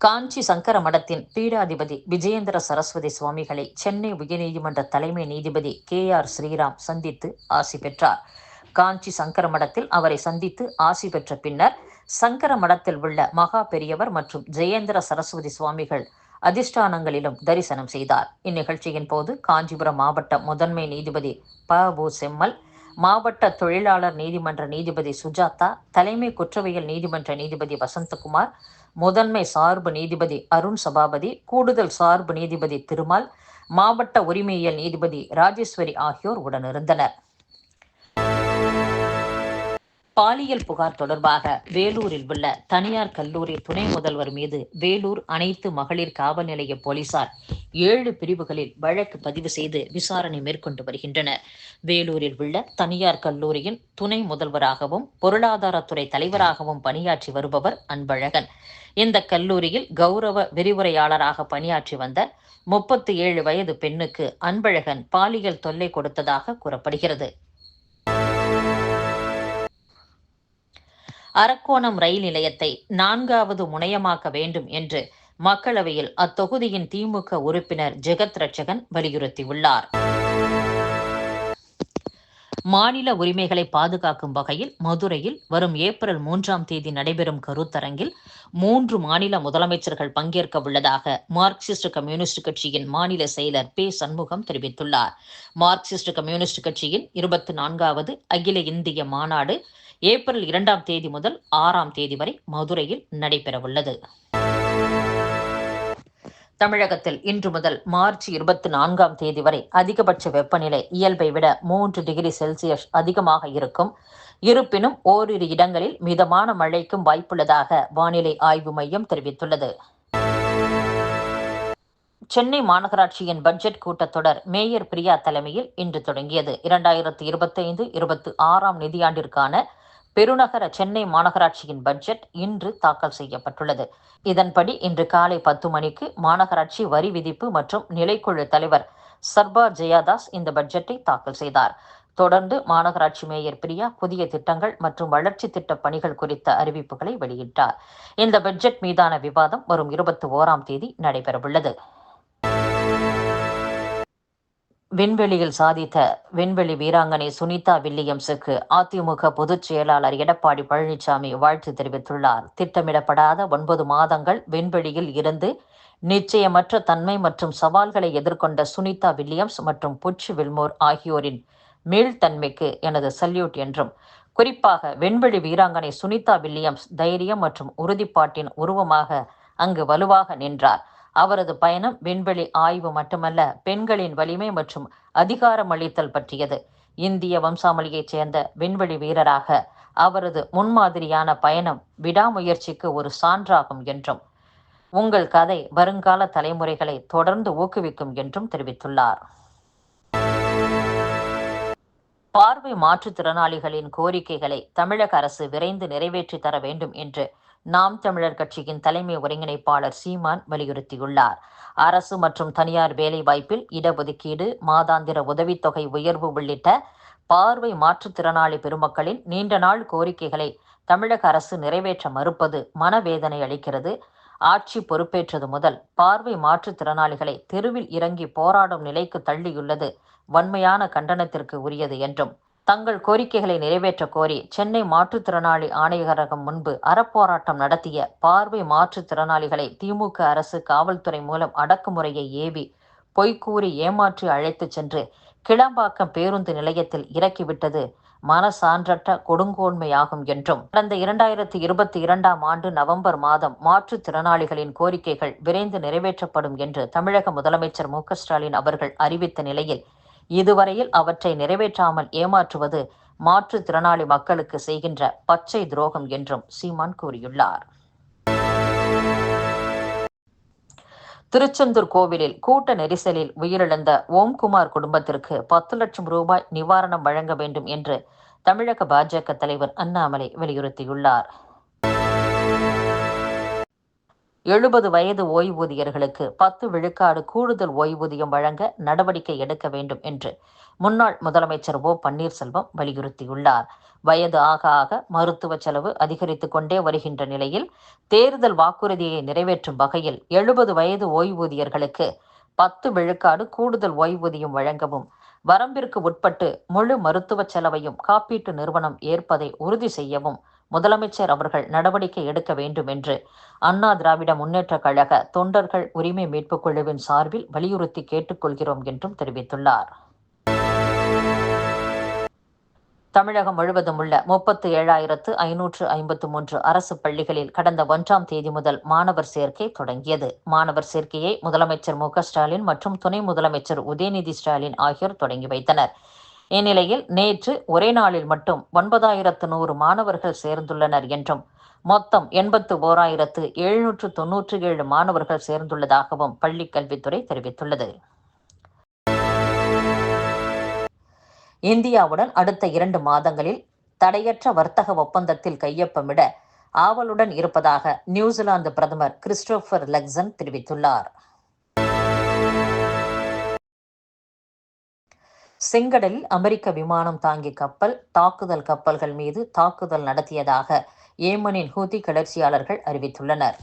காஞ்சி சங்கர மடத்தின் பீடாதிபதி விஜயேந்திர சரஸ்வதி சுவாமிகளை சென்னை உயர்நீதிமன்ற தலைமை நீதிபதி கே ஆர் ஸ்ரீராம் சந்தித்து ஆசி பெற்றார். காஞ்சி சங்கர மடத்தில் அவரை சந்தித்து ஆசி பெற்ற பின்னர் சங்கர மடத்தில் உள்ள மகா பெரியவர் மற்றும் ஜெயேந்திர சரஸ்வதி சுவாமிகள் அதிஷ்டானங்களிலும் தரிசனம் செய்தார். இந்நிகழ்ச்சியின் போது காஞ்சிபுரம் மாவட்ட முதன்மை நீதிபதி ப. உ. செம்மல் மாவட்ட தொழிலாளர் நீதிமன்ற நீதிபதி சுஜாதா தலைமை குற்றவியல் நீதிமன்ற நீதிபதி வசந்தகுமார் முதன்மை சார்பு நீதிபதி அருண் சபாபதி கூடுதல் சார்பு நீதிபதி திருமால் மாவட்ட உரிமையியல் நீதிபதி ராஜேஸ்வரி ஆகியோர் உடனிருந்தனர். பாலியல் புகார் தொடர்பாக வேலூரில் உள்ள தனியார் கல்லூரி துணை முதல்வர் மீது வேலூர் அனைத்து மகளிர் காவல் நிலைய போலீசார் ஏழு பிரிவுகளில் வழக்கு பதிவு செய்து விசாரணை மேற்கொண்டு வருகின்றனர் வேலூரில் உள்ள தனியார் கல்லூரியின் துணை முதல்வராகவும் பொருளாதாரத்துறை தலைவராகவும் பணியாற்றி வருபவர் அன்பழகன். இந்த கல்லூரியில் கௌரவ விரிவுரையாளராக பணியாற்றி வந்த முப்பத்தி ஏழு வயது பெண்ணுக்கு அன்பழகன் பாலியல் தொல்லை கொடுத்ததாக கூறப்படுகிறது. அரக்கோணம் ரயில் நிலையத்தை நான்காவது முனையமாக்க வேண்டும் என்று மக்களவையில் அத்தொகுதியின் திமுக உறுப்பினர் ஜெகத் ரட்சகன் வலியுறுத்தியுள்ளார். மாநில உரிமைகளை பாதுகாக்கும் வகையில் மதுரையில் வரும் ஏப்ரல் மூன்றாம் தேதி நடைபெறும் கருத்தரங்கில் மூன்று மாநில முதலமைச்சர்கள் பங்கேற்க உள்ளதாக மார்க்சிஸ்ட் கம்யூனிஸ்ட் கட்சியின் மாநில செயலர் பே. சண்முகம் தெரிவித்துள்ளார். மார்க்சிஸ்ட் கம்யூனிஸ்ட் கட்சியின் இருபத்தி நான்காவது அகில இந்திய மாநாடு ஏப்ரல் இரண்டாம் தேதி முதல் ஆறாம் தேதி வரை மதுரையில் நடைபெறவுள்ளது. தமிழகத்தில் இன்று முதல் மார்ச் இருபத்தி நான்காம் தேதி வரை அதிகபட்ச வெப்பநிலை இயல்பை விட மூன்று டிகிரி செல்சியஸ் அதிகமாக இருக்கும். இருப்பினும் ஓரிரு இடங்களில் மிதமான மழைக்கும் வாய்ப்புள்ளதாக வானிலை ஆய்வு மையம் தெரிவித்துள்ளது. சென்னை மாநகராட்சியின் பட்ஜெட் கூட்டத்தொடர் மேயர் பிரியா தலைமையில் இன்று தொடங்கியது. இரண்டாயிரத்தி இருபத்தைந்து இருபத்தி ஆறாம் நிதியாண்டிற்கான பெருநகர சென்னை மாநகராட்சியின் பட்ஜெட் இன்று தாக்கல் செய்யப்பட்டுள்ளது. இதன்படி இன்று காலை பத்து மணிக்கு மாநகராட்சி வரி விதிப்பு மற்றும் நிலைக்குழு தலைவர் சர்பா ஜெயாதாஸ் இந்த பட்ஜெட்டை தாக்கல் செய்தார். தொடர்ந்து மாநகராட்சி மேயர் பிரியா புதிய திட்டங்கள் மற்றும் வளர்ச்சி திட்ட பணிகள் குறித்த அறிவிப்புகளை வெளியிட்டார். இந்த பட்ஜெட் மீதான விவாதம் வரும் இருபத்தி ஓராம் தேதி நடைபெறவுள்ளது. விண்வெளியில் சாதித்த விண்வெளி வீராங்கனை சுனிதா வில்லியம்ஸுக்கு அதிமுக பொதுச் செயலாளர் எடப்பாடி பழனிசாமி வாழ்த்து தெரிவித்துள்ளார். திட்டமிடப்படாத ஒன்பது மாதங்கள் விண்வெளியில் இருந்து நிச்சயமற்ற தன்மை மற்றும் சவால்களை எதிர்கொண்ட சுனிதா வில்லியம்ஸ் மற்றும் புட்ச் வில்மோர் ஆகியோரின் மீள்தன்மைக்கு எனது சல்யூட் என்றும் குறிப்பாக விண்வெளி வீராங்கனை சுனிதா வில்லியம்ஸ் தைரியம் மற்றும் உறுதிப்பாட்டின் உருவமாக அங்கு வலுவாக நின்றார். அவரது பயணம் விண்வெளி ஆய்வு மட்டுமல்ல பெண்களின் வலிமை மற்றும் அதிகாரமளித்தல் பற்றியது. இந்திய வம்சாமொழியைச் சேர்ந்த விண்வெளி வீரராக அவரது முன்மாதிரியான பயணம் விடாமுயற்சிக்கு ஒரு சான்றாகும் என்றும் உங்கள் கதை வருங்கால தலைமுறைகளை தொடர்ந்து ஊக்குவிக்கும் என்றும் தெரிவித்துள்ளார். பார்வை மாற்றுத்திறனாளிகளின் கோரிக்கைகளை தமிழக அரசு விரைந்து நிறைவேற்றி தர வேண்டும் என்று நாம் தமிழர் கட்சியின் தலைமை ஒருங்கிணைப்பாளர் சீமான் வலியுறுத்தியுள்ளார். அரசு மற்றும் தனியார் வேலைவாய்ப்பில் இடஒதுக்கீடு மாதாந்திர உதவித்தொகை உயர்வு உள்ளிட்ட பார்வை மாற்றுத்திறனாளி பெருமக்களின் நீண்ட நாள் கோரிக்கைகளை தமிழக அரசு நிறைவேற்ற மறுப்பது மனவேதனை அளிக்கிறது. ஆட்சி பொறுப்பேற்றது முதல் பார்வை மாற்றுத்திறனாளிகளை தெருவில் இறங்கி போராடும் நிலைக்கு தள்ளியுள்ளது வன்மையான கண்டனத்திற்கு உரியது என்றும் தங்கள் கோரிக்கைகளை நிறைவேற்ற கோரி சென்னை மாற்றுத்திறனாளி ஆணையரகம் முன்பு அறப்போராட்டம் நடத்திய பார்வை மாற்றுத்திறனாளிகளை திமுக அரசு காவல்துறை மூலம் அடக்குமுறையை ஏவி பொய்க்கூறி ஏமாற்றி அழைத்துச் சென்று கிளம்பாக்கம் பேருந்து நிலையத்தில் இறக்கிவிட்டது. மனசான்றற்ற கொடுங்கோன்மையாகும் என்றும் கடந்த இரண்டாயிரத்தி இருபத்தி இரண்டாம் ஆண்டு நவம்பர் மாதம் மாற்றுத்திறனாளிகளின் கோரிக்கைகள் விரைந்து நிறைவேற்றப்படும் என்று தமிழக முதலமைச்சர் மு ஸ்டாலின் அவர்கள் அறிவித்த நிலையில் இதுவரையில் அவற்றை நிறைவேற்றாமல் ஏமாற்றுவது மாற்றுத்திறனாளி மக்களுக்கு செய்கின்ற பச்சை துரோகம் என்றும் சீமான் கூறியுள்ளார். திருச்செந்தூர் கோவிலில் கூட்ட நெரிசலில் உயிரிழந்த ஓம்குமார் குடும்பத்திற்கு பத்து லட்சம் ரூபாய் நிவாரணம் வழங்க வேண்டும் என்று தமிழக பாஜக தலைவர் அண்ணாமலை வலியுறுத்தியுள்ளார். எழுபது வயது ஓய்வூதியர்களுக்கு பத்து விழுக்காடு கூடுதல் ஓய்வூதியம் வழங்க நடவடிக்கை எடுக்க வேண்டும் என்று முன்னாள் முதலமைச்சர் ஓ. பன்னீர்செல்வம் வலியுறுத்தியுள்ளார். வயது ஆக ஆக மருத்துவ செலவு அதிகரித்துக் கொண்டே வருகின்ற நிலையில் தேர்தல் வாக்குறுதியை நிறைவேற்றும் வகையில் எழுபது வயது ஓய்வூதியர்களுக்கு பத்து விழுக்காடு கூடுதல் ஓய்வூதியம் வழங்கவும் வரம்பிற்கு உட்பட்டு முழு மருத்துவ செலவையும் காப்பீட்டு நிறுவனம் ஏற்பதை உறுதி செய்யவும் முதலமைச்சர் அவர்கள் நடவடிக்கை எடுக்க வேண்டும் என்று. அண்ணா திராவிட முன்னேற்ற கழக தொண்டர்கள் உரிமை மீட்புக் குழுவின் சார்பில் வலியுறுத்தி கேட்டுக்கொள்கிறோம் என்றும் தெரிவித்துள்ளார். தமிழகம் முழுவதும் உள்ள முப்பத்து ஏழாயிரத்து ஐநூற்று ஐம்பத்து மூன்று அரசு பள்ளிகளில் கடந்த ஒன்றாம் தேதி முதல் மாணவர் சேர்க்கை தொடங்கியது. மாணவர் சேர்க்கையை முதலமைச்சர் மு ஸ்டாலின் மற்றும் துணை முதலமைச்சர் உதயநிதி ஸ்டாலின் ஆகியோர் தொடங்கி வைத்தனர். இந்நிலையில் நேற்று ஒரே நாளில் மட்டும் ஒன்பதாயிரத்து நூறு மாணவர்கள் சேர்ந்துள்ளனர் என்றும் மொத்தம் எண்பத்து ஓராயிரத்து எழுநூற்று தொன்னூற்று ஏழு மாணவர்கள் சேர்ந்துள்ளதாகவும் பள்ளிக் கல்வித்துறை தெரிவித்துள்ளது. இந்தியாவுடன் அடுத்த இரண்டு மாதங்களில் தடையற்ற வர்த்தக ஒப்பந்தத்தில் கையொப்பமிட ஆவலுடன் இருப்பதாக நியூசிலாந்து பிரதமர் கிறிஸ்டோபர் லெக்சன் தெரிவித்துள்ளார். செங்கடலில் அமெரிக்க விமானம் தாங்கி கப்பல் தாக்குதல் கப்பல்கள் மீது தாக்குதல் நடத்தியதாக ஏமனின் ஹூதி கிளர்ச்சியாளர்கள் அறிவித்துள்ளனர்.